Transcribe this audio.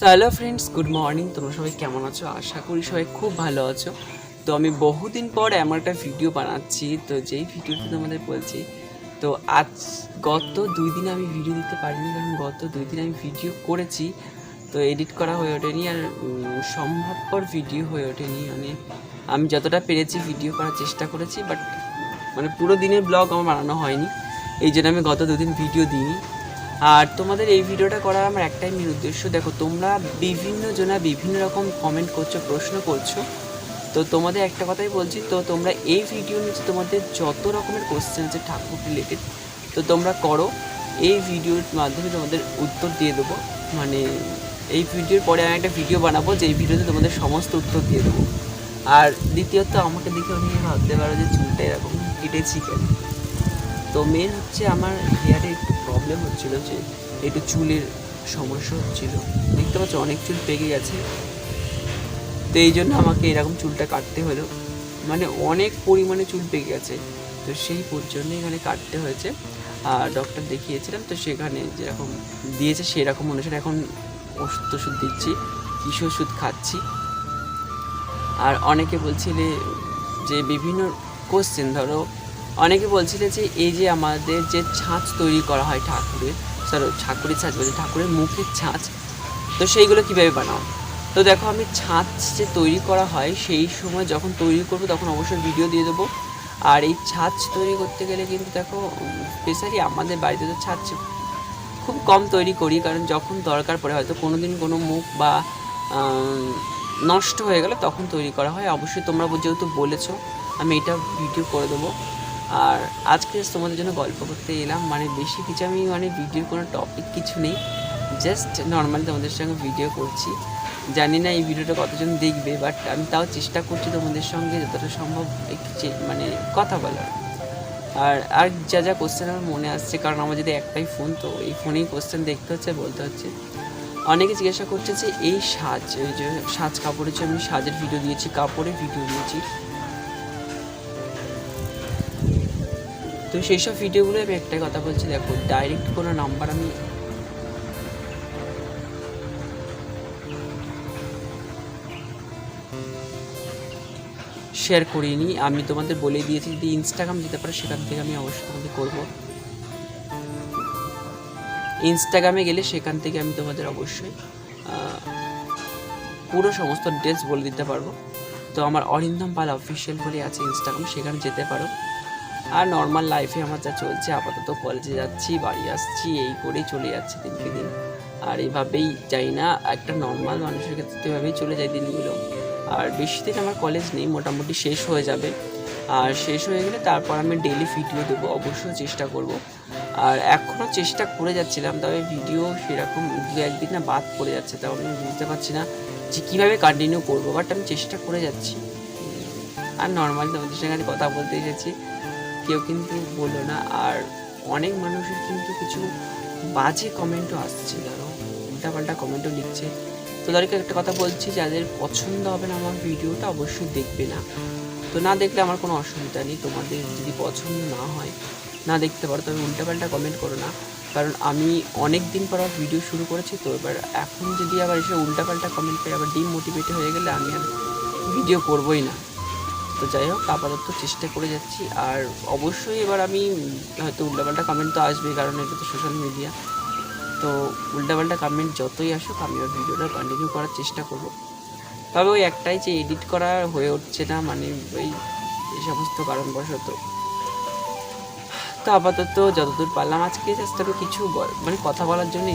Hello friends good morning তোমরা সবাই কেমন আছো? আশা করি সবাই খুব ভালো আছো। তো আমি বহুদিন পর এমন একটা ভিডিও বানাচ্ছি। তো যেই ভিডিওটি তোমাদের বলছি, তো আজ গত দুই দিন আমি ভিডিও দিতে পারিনি, কারণ গত দুই দিন আমি ভিডিও করেছি। তো এডিট করা হয়ে ওঠেনি আর সম্ভবপর ভিডিও হয়ে ওঠেনি। মানে আমি যতটা পেরেছি ভিডিও করার চেষ্টা করেছি বাট মানে পুরো দিনের ব্লগ আমার বানানো হয়নি। এই জন্য আমি গত দুদিন ভিডিও দিইনি। আর তোমাদের এই ভিডিওটা করার আমার একটাই মেন উদ্দেশ্য, দেখো তোমরা বিভিন্ন জনা বিভিন্ন রকম কমেন্ট করছ, প্রশ্ন করছ। তো তোমাদের একটা কথাই বলছি, তো তোমরা এই ভিডিও নিচে তোমাদের যত রকমের কোশ্চেন আছে ঠাকুর রিলেটেড তো তোমরা করো। এই ভিডিওর মাধ্যমে তোমাদের উত্তর দিয়ে দেবো। মানে এই ভিডিওর পরে আমি একটা ভিডিও বানাবো, যে এই ভিডিওতে তোমাদের সমস্ত উত্তর দিয়ে দেবো। আর দ্বিতীয়ত, আমাকে দেখে অনেকে ভাবতে পারো যে চুলটা এরকম কেটেছি কেন? তো মেন হচ্ছে আমার হেয়ারে একটু প্রবলেম হচ্ছিল যে একটু চুলের সমস্যা হচ্ছিল। দেখতে পাচ্ছ অনেক চুল পেকে গেছে। তো এই জন্য আমাকে এরকম চুলটা কাটতে হলো। মানে অনেক পরিমাণে চুল পেকে গেছে। তো সেই জন্য এখানে কাটতে হয়েছে। আর ডক্টর দেখিয়েছিলাম, তো সেখানে যেরকম দিয়েছে সেরকম অনুসারে এখন ওষুধ টষুধ দিচ্ছি, কিছু ওষুধ খাচ্ছি। আর অনেকে বলছিলে যে বিভিন্ন কোশ্চেন ধরো অনেকে বলছিলেন যে এই যে আমাদের যে ছাঁচ তৈরি করা হয় ঠাকুরের সরি ঠাকুরের ছাঁচ বলছি, ঠাকুরের মুখের ছাঁচ, তো সেইগুলো কীভাবে বানাও? তো দেখো, আমি ছাঁচ যে তৈরি করা হয় সেই সময় যখন তৈরি করব তখন অবশ্যই ভিডিও দিয়ে দেবো। আর এই ছাঁচ তৈরি করতে গেলে কিন্তু দেখো স্পেশালি আমাদের বাড়িতে তো ছাঁচ খুব কম তৈরি করি, কারণ যখন দরকার পড়ে হয়তো কোনো দিন কোনো মুখ বা নষ্ট হয়ে গেলে তখন তৈরি করা হয়। অবশ্যই তোমরা যেহেতু বলেছ, আমি এটা ভিডিও করে দেবো। আর আজকে তোমাদের জন্য গল্প করতে এলাম। মানে বেশি কিছু আমি মানে ভিডিওর কোনো টপিক কিছু নেই। জাস্ট নর্মালি তোমাদের সঙ্গে ভিডিও করছি। জানি না এই ভিডিওটা কতজন দেখবে বাট আমি তাও চেষ্টা করছি তোমাদের সঙ্গে যতটা সম্ভব মানে কথা বলার। আর আর যা যা কোশ্চেন আমার মনে আসছে, কারণ আমার যদি একটাই ফোন তো এই ফোনেই কোশ্চেন দেখতে হচ্ছে, বলতে হচ্ছে। অনেকে জিজ্ঞাসা করছে যে এই সাজ যে সাজ কাপড়ের যে আমি সাজের ভিডিও দিয়েছি, কাপড়ের ভিডিও দিয়েছি তো সেই সব ভিডিওগুলো আমি একটাই কথা বলছি, দেখো ডাইরেক্ট কোনো নাম্বার আমি শেয়ার করিনি। আমি তোমাদের বলে দিয়েছি যদি ইনস্টাগ্রাম দিতে পারো, সেখান থেকে আমি অবশ্যই তোমাদের করব। ইনস্টাগ্রামে গেলে সেখান থেকে আমি তোমাদের অবশ্যই পুরো সমস্ত ডিটেলস বলে দিতে পারব। তো আমার অরিন্দম পাল অফিসিয়াল বলে আছে ইনস্টাগ্রাম সেখানে যেতে পারো। আর নর্মাল লাইফে আমার যা চলছে, আপাতত কলেজে যাচ্ছি, বাড়ি আসছি, এই করেই চলে যাচ্ছে দিনকে দিন। আর এইভাবেই যাই না, একটা নর্মাল মানুষের ক্ষেত্রে তো এভাবেই চলে যায় দিনগুলো। আর বেশি দিন আমার কলেজ নেই, মোটামুটি শেষ হয়ে যাবে। আর শেষ হয়ে গেলে তারপর আমি ডেলি ভিডিও দেবো, অবশ্যই চেষ্টা করব। আর এখনও চেষ্টা করে যাচ্ছিলাম, তবে ভিডিও সেরকম দু একদিন না বাদ পড়ে যাচ্ছে, তাও আমি বুঝতে পারছি না যে কীভাবে কন্টিনিউ করব বাট আমি চেষ্টা করে যাচ্ছি। আর নর্মালি তোমাদের সঙ্গে কথা বলতে এসেছি। কেউ কিন্তু বলো না। আর অনেক মানুষের কিন্তু কিছু বাজে কমেন্টও আসছে, ধরো। উল্টাপাল্টা কমেন্টও লিখছে। তো তাদেরকে একটা কথা বলছি, যাদের পছন্দ হবে না আমার ভিডিওটা, অবশ্যই দেখবে না। তো না দেখলে আমার কোনো অসুবিধা নেই। তোমাদের যদি পছন্দ না হয়, না দেখতে পারো, তবে উল্টাপাল্টা কমেন্ট করো না। কারণ আমি অনেক দিন পর ভিডিও শুরু করেছি, তো এবার এখন যদি আবার এসে উল্টাপাল্টা কমেন্ট পেয়ে আবার ডিমোটিভেট হয়ে গেলে আমি আর ভিডিও করবোই না। তো যাই হোক আপাতত চেষ্টা করে যাচ্ছি। আর অবশ্যই এবার আমি, হয়তো উল্টাপাল্টা কমেন্ট তো আসবেই, কারণ এটা তো সোশ্যাল মিডিয়া তো উল্টাপাল্টা কমেন্ট যতই আসুক, আমি ওই ভিডিওটা কন্টিনিউ করার চেষ্টা করব। তবে ওই একটাই যে এডিট করা হয়ে উঠছে না মানে ওই এই সমস্ত কারণবশত। তো আপাতত যতদূর পারলাম আজকে জাস্ট আমি কিছু মানে কথা বলার জন্য